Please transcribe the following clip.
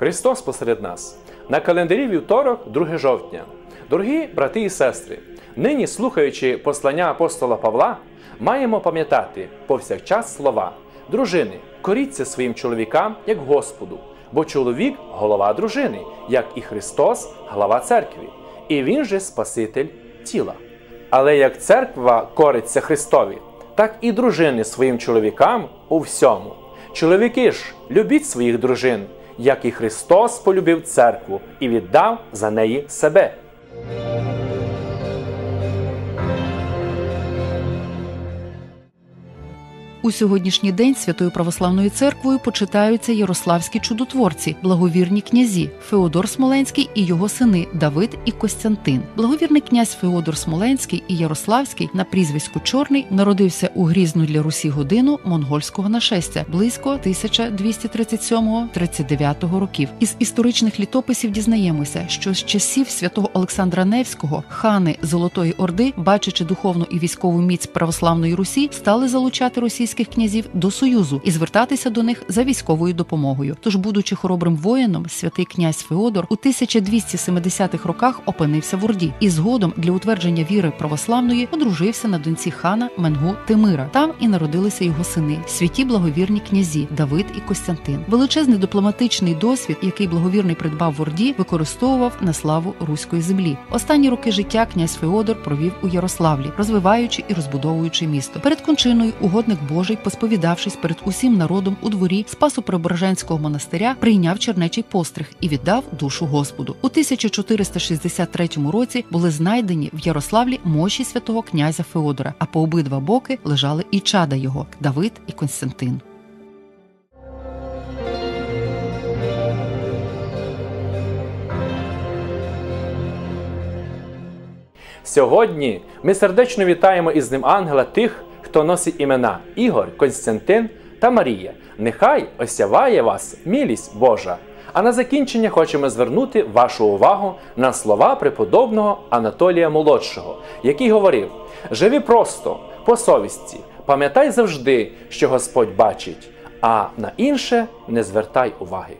Христос посеред нас. На календарі вівторок, 2 жовтня. Дорогі брати і сестри, нині, слухаючи послання апостола Павла, маємо пам'ятати повсякчас слова. Дружини, коріться своїм чоловікам як Господу, бо чоловік голова дружини, як і Христос, глава церкви, і Він же Спаситель тіла. Але як церква кориться Христові, так і дружини своїм чоловікам у всьому. Чоловіки ж, любіть своїх дружин, як і Христос полюбив церкву і віддав за неї себе. У сьогоднішній день Святою Православною церквою почитаються ярославські чудотворці, благовірні князі Феодор Смоленський і його сини Давид і Костянтин. Благовірний князь Феодор Смоленський і Ярославський на прізвиську Чорний народився у грізну для Русі годину монгольського нашестя близько 1237-39 років. Із історичних літописів дізнаємося, що з часів святого Олександра Невського хани Золотої Орди, бачачи духовну і військову міць православної Русі, стали залучати російських князів до союзу і звертатися до них за військовою допомогою. Тож, будучи хоробрим воїном, святий князь Феодор у 1270-х роках опинився в Орді і згодом для утвердження віри православної одружився на доньці хана Менгу Тимира. Там і народилися його сини, святі благовірні князі Давид і Костянтин. Величезний дипломатичний досвід, який благовірний придбав в Орді, використовував на славу руської землі. Останні роки життя князь Феодор провів у Ярославлі, розвиваючи і розбудовуючи місто. Перед кончиною угодник Божий, посповідавшись перед усім народом у дворі Спасу Преображенського монастиря, прийняв чернечий постриг і віддав душу Господу. У 1463 році були знайдені в Ярославлі мощі святого князя Феодора, а по обидва боки лежали і чада його Давид і Константин. Сьогодні ми сердечно вітаємо із ним ангела тих, хто носить імена Ігор, Константин та Марія. Нехай осяває вас мілість Божа. А на закінчення хочемо звернути вашу увагу на слова преподобного Анатолія Молодшого, який говорив: живи просто, по совісті, пам'ятай завжди, що Господь бачить, а на інше не звертай уваги.